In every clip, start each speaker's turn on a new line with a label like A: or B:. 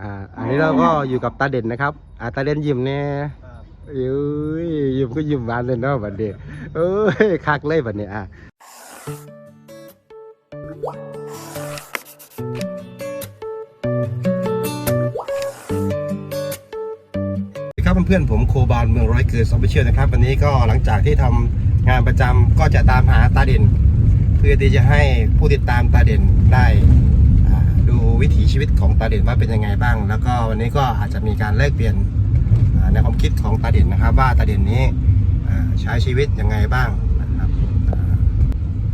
A: อ่า อันนี้เราก็อยู่กับตาเด่นนะครับ อ่าตาเด่นยิ้มเนี่ย
B: ครับ
A: เอ้ยยิ้มก็ยิ้มหวานเลยเนาะบัดนี้เอ้ยคักเลยบัดนี้อะครับเพื่อนๆผมโคบานเมืองร้อยเกิดซอฟฟิเชียนะครับ วันนี้ก็หลังจากที่ทำงานประจำก็จะตามหาตาเด่น เพื่อที่จะให้ผู้ติดตามตาเด่นได้ วิถีชีวิตของตาเด่นว่าเป็นยังไงบ้าง แล้วก็วันนี้ก็อาจจะมีการแลกเปลี่ยนในความคิดของตาเด่นนะครับ ว่าตาเด่นนี้ใช้ชีวิตยังไงบ้างนะครับ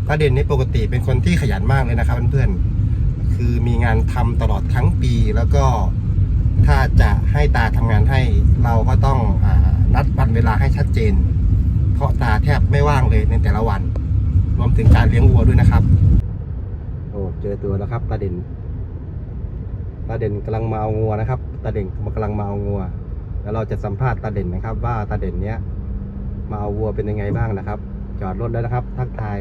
A: ตาเด่นนี้ปกติเป็นคนที่ขยันมากเลยนะครับเพื่อนๆคือมีงานทำตลอดทั้งปี แล้วก็ถ้าจะให้ตาทำงานให้เราก็ต้องอนัดวันเวลาให้ชัดเจน เพราะตาแทบไม่ว่างเลยในแต่ละวัน รวมถึงการเลี้ยงวัวด้วยนะครับโอ้เจอตัวแล้วครับตาเด่น ตาเด่นกำลังมาเอางัวนะครับ ตาเด่นกำลังมาเอางัว แล้วเราจะสัมภาษณ์ตาเด่นนะครับ ว่าตาเด่นเนี้ยมาเอาวัวเป็นยังไงบ้างนะครับ จอดรถแล้วนะครับ ทักทาย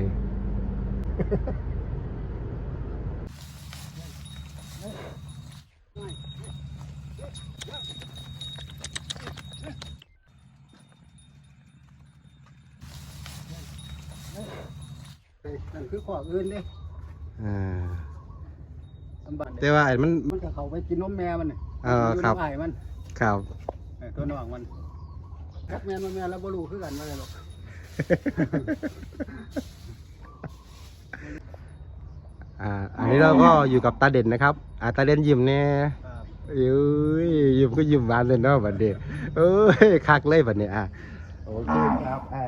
B: นั่นคือขออื่นเด้
A: อ่า
B: สมบัติ
A: แต่ว่าไอ้มัน
B: มันก็เขาไปกินนมแม่มันน่ะ
A: เออครับ
B: ยู่ในไอ้มัน
A: ข่าว
B: เออตัวน้องมันจักแม่นมันแม่นแล้วบ่รู้คือกันว่าไงหรอก
A: อ่า อันนี้เราก็อยู่กับตาเด่นนะครับ อ่าตาเด่นยิ้มเนี่ย
B: ครับ
A: เอ้ยยิ้มก็ยิ้มหวานเลยเนาะบัดนี้เอ้ยคักเลยบัดนี้อะโอเคครับอ่า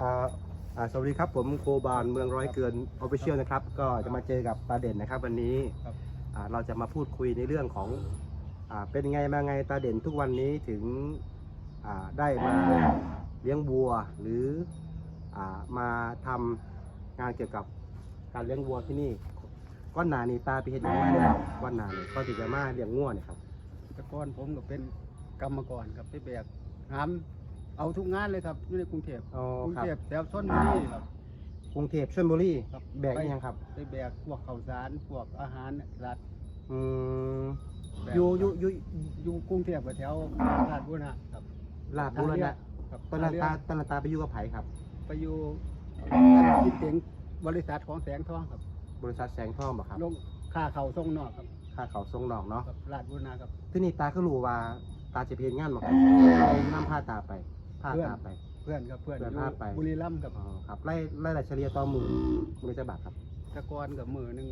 A: อ่าอ่า สวัสดีครับผมโคบานเมืองร้อยเกินออฟฟิเชียลนะครับ ก็จะมาเจอกับตาเด่นนะครับ วันนี้
B: ครับ
A: อ่าเราจะมาพูดคุยในเรื่องของอ่าเป็นไงมาไงตาเด่นทุกวันนี้ถึงอ่าได้มาเลี้ยงวัวหรืออ่ามาทำงานเกี่ยวกับการเลี้ยงวัวที่นี่ก้อนหนานี่ตาไปเห็นยังไงเนี่ยก้อนหนานี่ก็ติจะมาเลี้ยงงัวเนี่ยครับ
B: แต่ก่อนผมก็เป็นกรรมกรครับไปแบกหาม เอาทุกงานเลยครับอยู่ในกรุงเทพ
A: อ๋อก
B: รุง
A: ครับ
B: เทพแถวชนบุรีครับ
A: กรุงเทพชลบุรี
B: ครับ
A: แบกอีหยังครับ
B: ไปแบกพวกข้าวสารพวกอาหารเนี่ยรัด
A: อืม
B: แบก
A: อยู่อยู่อยู่
B: อยู่กรุงเทพกับแถวราชบุรณะครับ
A: ลาดบุรณะ
B: ครับ
A: ตอนนั้นตาตอนนั้นตาไปอยู่กับไผครับ
B: ไปอยู่คิดเต็งบริษัทของแสงทองครับ
A: บริษัทแสงทองบ่ครับ
B: ลงค่าเขาส่งนอกครับ
A: ค่าเขาทรงดอกเนาะ
B: กับราชบุรณะครับ
A: ที่นี่ตาก็รู้ว่าตาจะเพลงงานบ่ครับนำพาตาไป พา
B: เพื่อน
A: ตาไป
B: เพื่อนครับเพื่อน
A: เพื่อน
B: อยู่
A: พาไป
B: บุรีรัมย์ครับ
A: อ๋อครับไล่ไล่รายเฉลี่ยต่อมือมือจะบาทครับ
B: แตะกอนกับมือหนึ่ง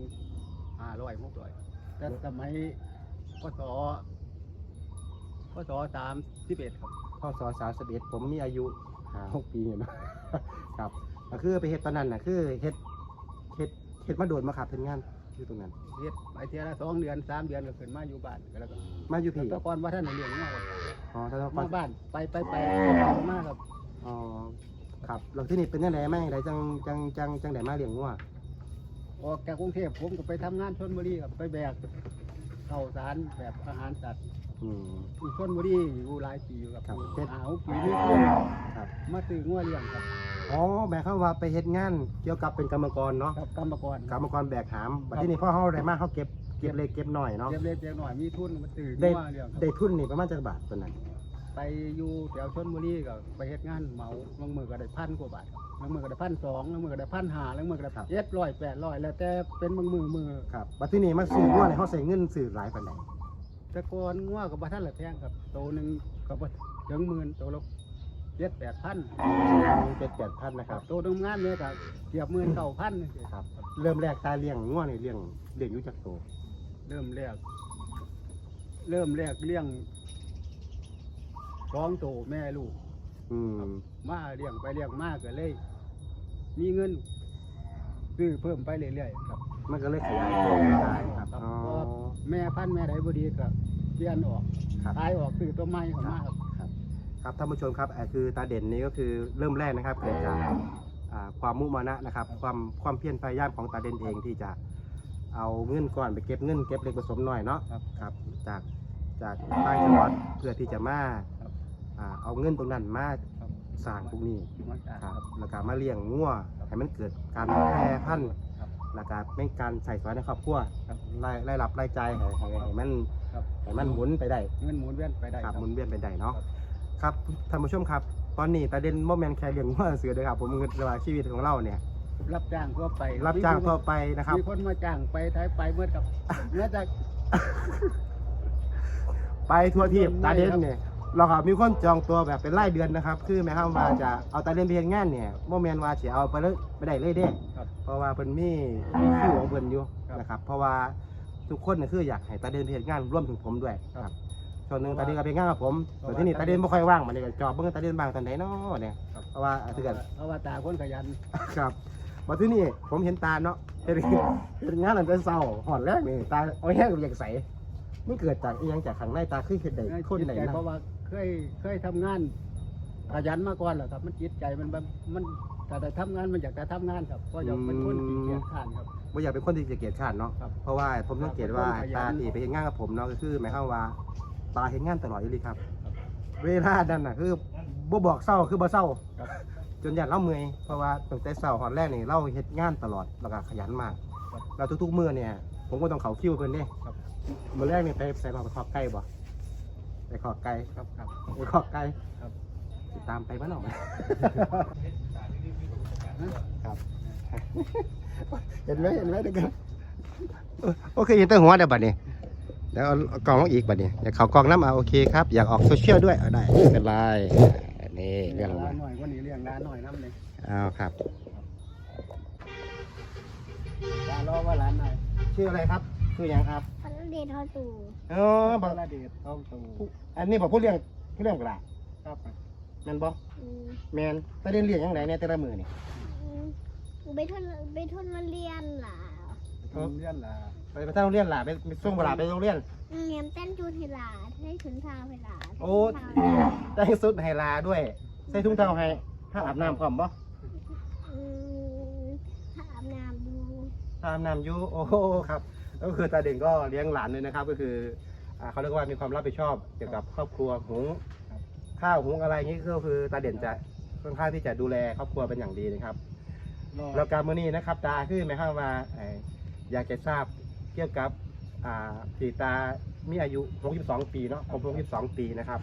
B: ห้าร้อยหกร้อยแต่สมัยพศพศสามสิบเอ็ดครับ
A: ข้อสอสาสเอ็ดผมมีอายุห้าหกปีเนี่ยเนาะครับก็คือไปเฮ็ดตอนนั้นน่ะคือเฮ็ดเฮ็ดเฮ็ดมาโดนมาขับเป็นงาน อยู่ตรงนั้น
B: เฮ็ดไปเทียละสองเดือนสามเดือนก็ขึ้นมาอยู่บ้านแล้วก็
A: มาอยู่พี่
B: แตะกอนว่าท่านเลี้ยงมาครับ
A: อ๋อท่าน
B: มาบ้านไปไปไปมาครับ
A: อ๋อครับแล้วที่นี่เป็นยังไงแม่ไดจังจังจังจังไดมาเลี้ยงงัว
B: ออกจากกรุงเทพผมก็ไปทำงานชนบุรีครับไปแบกข้าวสารแบบอาหารสัตว์
A: อืม
B: อยู่ชนบุรีอยู่หลายปีอยู่ครับ
A: ครับ
B: เป็นหาวปีนี้เพิ่ง
A: ครับ
B: มาซื้องัวเลี้ยงครับ
A: อ๋อแบกเข้ามว่าไปเฮ็ดงานเกี่ยวกับเป็นกรรมกรเนาะ
B: ครับกรรมกร
A: กรรมกรแบกหามบัดที่นี่พ่อเฮาได้มาเฮาเก็บเก็บเล็กเก็บหน่อยเนาะ
B: เล็กเล็กๆหน่อยมีทุนมาซื้อ
A: ได้
B: งัวเลี้ยงครับ
A: ได้ทุนนี่ประมาณจักบาทตัวนั้น
B: ไปอยู่แถวชนบุรีก็ไปเฮ็ดงานเหมาลงมือก็ได้พันกว่าบาทครับลงมือก็ได้พันสองลงมือก็ได้พันห้าลงมือก็ได้เจ็ดร้อยแปดร้อยแล้วแต่เป็นบางมือมือ
A: ครับบัดที่นี่มาซื้องัวเนี่ยเฮาใส่เงินซื้อหลายปานใด
B: แต่ก่อนงัวกับบ่ทันละแพงครับโตหนึงก็บ่ถึงหมื่นโตละ เจ็ดแปดพัน
A: เจ็ดแปดพันนะครับ
B: โตทำงานเนี่ยก็เกือบหมื่นเก้าพัน
A: ครับ เริ่มแรกตาเลี้ยงงัวนี่เลี้ยงเลี้ยงอยู่จักโต
B: เริ่มแรก เริ่มแรกเลี้ยงสองโตแม่ลูก
A: อืม
B: มาเลี้ยงไปเลี้ยงมากก็เลย มีเงินซื้อเพิ่มไปเรื่อยๆครับ
A: มันก็เลยขยายตัวได้ครับ
B: ครับ
A: อ๋อ
B: เพราะแม่พันธุ์แม่ใดบ่ดีก็เปลี่ยนออก
A: ครับ
B: ตายออกซื้อตัวใหม่เข้ามาครับ
A: ครับครับท่านผู้ชมครับอ่าคือตาเด่นนี้ก็คือเริ่มแรกนะครับเกิดจากอ่าความมุมานะนะครับ ความความเพียรพยายามของตาเด่นเองที่จะเอาเงินก่อนไปเก็บเงินเก็บเล็กผสมหน่อยเนาะ
B: ครับ
A: ครับจากจากต่างจังหวัดเพื่อที่จะมา
B: ครับ
A: อ่าเอาเงินตรงนั้นมา
B: ครับ
A: สร้างพวกนี้
B: มันจะ
A: ครับ
B: ครับ
A: แล้วก็มาเลี้ยงงัวให้มันเกิดการแพร่พันธุ์
B: ครับ
A: แล้วก็เป็นการใส่สอยในครอบครัว
B: ครับ
A: รายรายรับรายจ่ายให้ให้ให้มัน
B: ครับ
A: ให้มันหมุนไปได้
B: เงินหมุนเวียนไปได้
A: ค
B: ค
A: รั
B: รั
A: บบหมุนเวียนไปได้เนาะ
B: ครับ
A: ครับท่านผู้ชมครับ ตอนนี้ประเด็นโมเมนต์แค่เรื่องว่าเสือเลยครับ ผมคิดว่าชีวิตของเราเนี่ย
B: รับจ้างทั่วไป
A: รับจ้างทั่วไปนะครับ
B: มีคนมาจ้างไปไทยไปเมื่อกับเมื่อจาก
A: ไปทั่วทีบ
B: ไม่
A: ตาเด่น
B: ครับ
A: เนี่ยเราครับมีคนจองตัวแบบเป็นรายเดือนนะครับ คือหมายความว่าจะเอาตาเด่นไปเฮ็ดงานเนี่ยโมเมนต์ว่าสิเอาไปเลยไปได้เลยเด้
B: ครับ
A: เพราะว่าเพิ่นมีมีคิวของเพิ่นอยู่
B: ครับ
A: นะครับ เพราะว่าทุกคนเนี่ยคืออยากให้ตาเด่นไปเฮ็ดงานร่วมถึงผมด้วย
B: ครับ
A: ครับส่วนหนึ่งตาเด่นก็ไปงานกับผม
B: เพราะ
A: แต่
B: ว่า
A: ที่นี่ตาเด่นไม่ค่อยว่างมันเลยก็จอบเบิ่งตาเด่นบ้างตอนไหนเนาะเนี่ย
B: ครับ
A: เพราะว่าเถื่อน
B: เพราะว่าตาคนขยัน
A: ครับมาที่นี่ผมเห็นตาเนาะเห็นเห็นงานอันเป็นเศร้าหอนแรกนี่ตาเอาแห้งอยากใสมันเกิดจากอีหยังจากข้างในตาคือเห็นใดคนไหน
B: จิตใจ
A: นะ
B: เพราะว่าเคยเคยทำงานขยันมาก่อนแหละครับ มันจิตใจมันแบบมันแต่แต่ทำงานมันอยากจะทำงานครับก็อยากเป็นคนขี้เกียจข้านครับ
A: ว่าอยากเป็นคนที่จะเกลียดข้านเนาะ
B: ครับ
A: เพราะว่าผมสังเกตว่า
B: เป็นคนขยัน
A: ตาตีไปเห็นงานกับผมเนาะก็คือหมายความว่า ตาเห็นงานตลอดอยู่เลยครับ
B: ครับ
A: เวลาดันน่ะคือบ่บอกเศร้าคือบ่เศร้า
B: ครับ
A: จนยันเราเมื่อยเพราะว่าตั้งแต่เช้าหอนแรกนี่เราเฮ็ดงานตลอดแล้วก็ขยันมาก
B: ครับ
A: เราทุกๆมื้อเนี่ย ผมก็ต้องเขาคิวเพิ่นเด้
B: ครับ
A: มื้อแรกนี่ไปใส่ขอไปขอบไก่บ่ไปขอบไก่
B: ครับครับ
A: ไปขอบไก่
B: ครับ
A: ติดตามไปบ้านหน่อยครับเห็นไหมเห็นไหมเด็กโอเคเห็นแต่หัวเดี๋ยวบัดนี้ เดี๋ยวเอากล่องลงอีกบัดนี้อยากเขากล่องน้ำเอาโอเคครับอยากออกโซเชียลด้วยเอาได้ไม่เป็นไรนี่เรื่อง
B: ร้า
A: มา
B: นหน่อยวันนี้เลี้ยงร้านหน่อยน้ำเลย
A: เอาครับ
B: ร้านรอว่าร้านหน่อย
A: ชื่ออะไรครับชื่อหยังครับ
C: พันเดชทอตู
A: เออบอก
B: ระเดชท้องตู
A: อันนี้บอกผู้เลี้ยงผู้เลี้ยงกระดาษ
B: ครับ
A: แมนบอ
C: อืม
A: แมนแต่เรียนเลี้ยงยังไงเนี่ยแต่ละมือนี่
C: อืมไปทุนไปทุนมาเรียนล่ะ
B: ทำเลี้ยนล่ะ
A: ไปไปเท่าโรงเรียนหล่ะไปไปส่งกระดาษไปโรงเรียน
C: อืมเรียนเต้นจูนฮิลาให้ถุนเท้าฮิลา
A: โอ้ได้สุดไฮลาด้วย ใส่ถุงเท้าให้ถ้าอาบน้ำพร้อมบ่
C: อืมถ้าอาบน้ำดู
A: ถ้าอาบน้ำอยู่โอ้โหครับ ก็คือตาเด่นก็เลี้ยงหลานเลยนะครับ ก็คืออ่าเขาเรียกว่ามีความรับผิดชอบเกี่ยวกับครอบครัวหุงข้าวหุงอะไรอย่างนี้ก็คือตาเด่นจะค่อนข้างที่จะดูแลครอบครัวเป็นอย่างดีนะครับ
B: รอ
A: แล้วการมื้อนี้นะครับตาคือหมายความว่าเอ่ออยากจะทราบ เกี่ยวกับอ่าที่ตามีอายุ 62 ปีเนาะครบ62 ปีนะครับ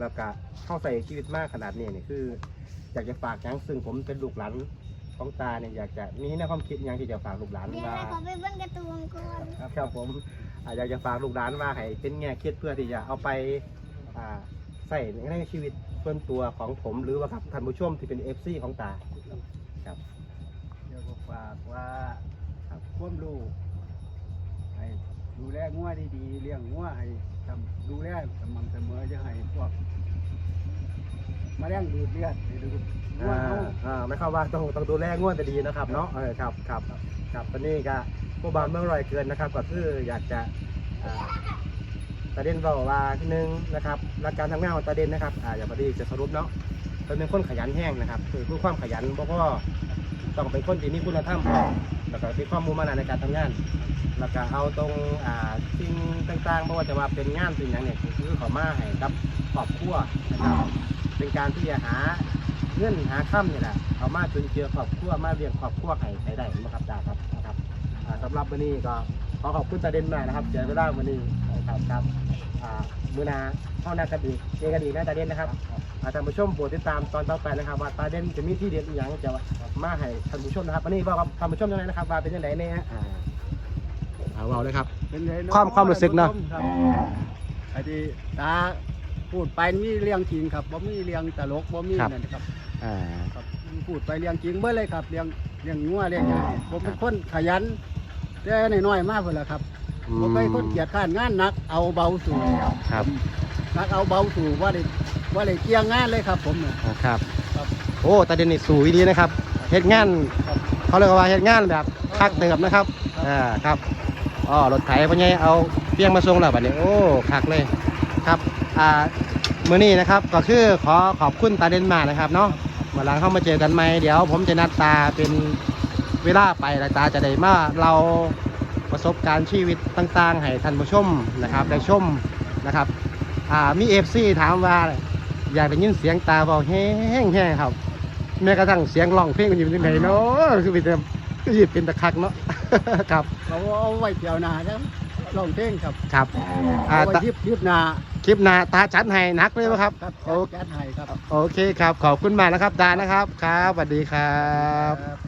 A: แล้วก็เข้าใส่ชีวิตมากขนาดนี้เนี่ยคือ อยากจะฝากหยังซึ่งผมเป็นลูกหลานของตาเนี่ยอยากจะมีแนวความคิดหยังที่จะฝากลูกหลาน
C: เรียน
A: ว่า
C: ให้เขาไปเบิ้งการ์ตูนก่อน
A: ครับผมอ่าอยากจะฝากลูกหลานว่าให้เป็นแง่คิดเพื่อที่จะเอาไปอ่าใส่ในชีวิตส่วนตัวของผมหรือว่าครับท่านผู้ชมที่เป็น FC ของตาครับ
B: เดี๋ยวก็ฝากว่าครับความรู้ให้ ดูแลงัวดีๆเลี้ยงงัวให้ทำดูแลสม่ำเสมอจะให้พวกมาเลี้ยงดูดเลือดให้ดูงัว
A: อ่า
B: เอา
A: อ่าไม่เข้าว่าต้องต้องดูแลง่วนจะดีนะครับเนาะเออครับครับครับตอนนี้ก็ผู้บานเมืองรอยเกินนะครับ ก็คืออยากจะอ่าประเด็นเราว่าที่หนึ่งนะครับหลักการทำงานของตาเด่นนะครับอ่าอย่างพอดีจะสรุปเนาะเป็นคนขยันแห้งนะครับ คือผู้ความขยันเพราะว่าต้องเป็นคนที่มีคุณธรรมแล้วก็มีความมุ่งมั่นในการทำงาน แล้วก็เอาตรงอ่าสิ่งต่างๆไม่ว่าจะว่าเป็นงานเป็นอย่างเนี่ยคือเขามาให้กับครอบครัวนะครับเป็นการที่จะหาเงื่อนหาค่ำนี่แหละเอามาจุนเจือครอบครัวมาเลี้ยงครอบครัวให้ให้ได้นะครับจ้าครับนะครับอ่าสำหรับวันนี้ก็ขอขอบคุณตาเด่นมากนะครับเจอเวลาวันนี้ครับครับอ่ามือนาเข้าหน้ากันดีเจกันดีนะตาเด่นนะครับอ่าท่านผู้ชมโปรดติดตามตอนต่อไปนะครับ ว่าตาเด่นจะมีที่เด็ดอีกอย่างจะมาให้ท่านผู้ชมนะครับวันนี้บอกกับท่านผู้ชมยังไงนะครับว่าเป็นยังไงเนี่ย เอาเอาเลยครับ
B: เป็นไงเนะ
A: ความความรู้สึกเนอะ
B: ครับไอ้ที่ตาพูดไปมีเรื่องจริงครับบ่มีเรื่องตลกบ่มีนั่นนะครับ
A: อ่า
B: ครับพูดไปเรื่องจริงเมื่อเลยครับเรื่องเรื่องงัวเรื่องหยังนี่ผมเป็นคนขยันแต่น้อยๆมากเพิ่นล่ะครับผมเป็นคนเกียจข้านงานหนักเอาเบาสู่
A: ครับ
B: หนักเอาเบาสู่ว่าได้ว่าได้เกี่ยงงานเลยครับ ผมเนี่ย
A: ครับ
B: ครับ
A: โอ้ตาเด่นนี่สูดีนะครับเฮ็ดงาน
B: ครับ
A: เขาเรียกว่าเฮ็ดงานแบบคักเติบนะครับ อ่า ครับ อ๋อรถไถพ่อใหญ่เอาเปียงมาส่งแล้วบัดนี้โอ้คักเลยครับอ่ามื้อนี้นะครับก็คือขอขอบคุณตาเดนมากนะครับเนาะเมื่อหลังเข้ามาเจอกันใหม่เดี๋ยว ผมจะนัดตาเป็นเวลาไปแล้วตาจะได้มาเราประสบการณ์ชีวิตต่างๆให้ท่านผู้ชมนะครับได้ชมนะครับอ่ามีเอฟซีถามว่าอยากได้ยินเสียงตาเบาแห้งๆครับแม้กระทั่งเสียงร้องเพลงอยู่ที่ไหนเนาะคือเป็นห ยิบเป็นตะคักเนาะ ครับ
B: เขาเอาไว้เกี่ยวนาแล้วลองเท่งครับ
A: ครับอ่า
B: เอาไว้
A: ตะ
B: ยิบยิบนา
A: คลิปหนาตาจัดให้นักเลยไหมครับ
B: ครับ
A: โอ
B: แก๊สไห้ครับ
A: โอเคครับ ขอบคุณมากนะครับ ดานะครับ ครับสวัสดีครับ
B: ครับ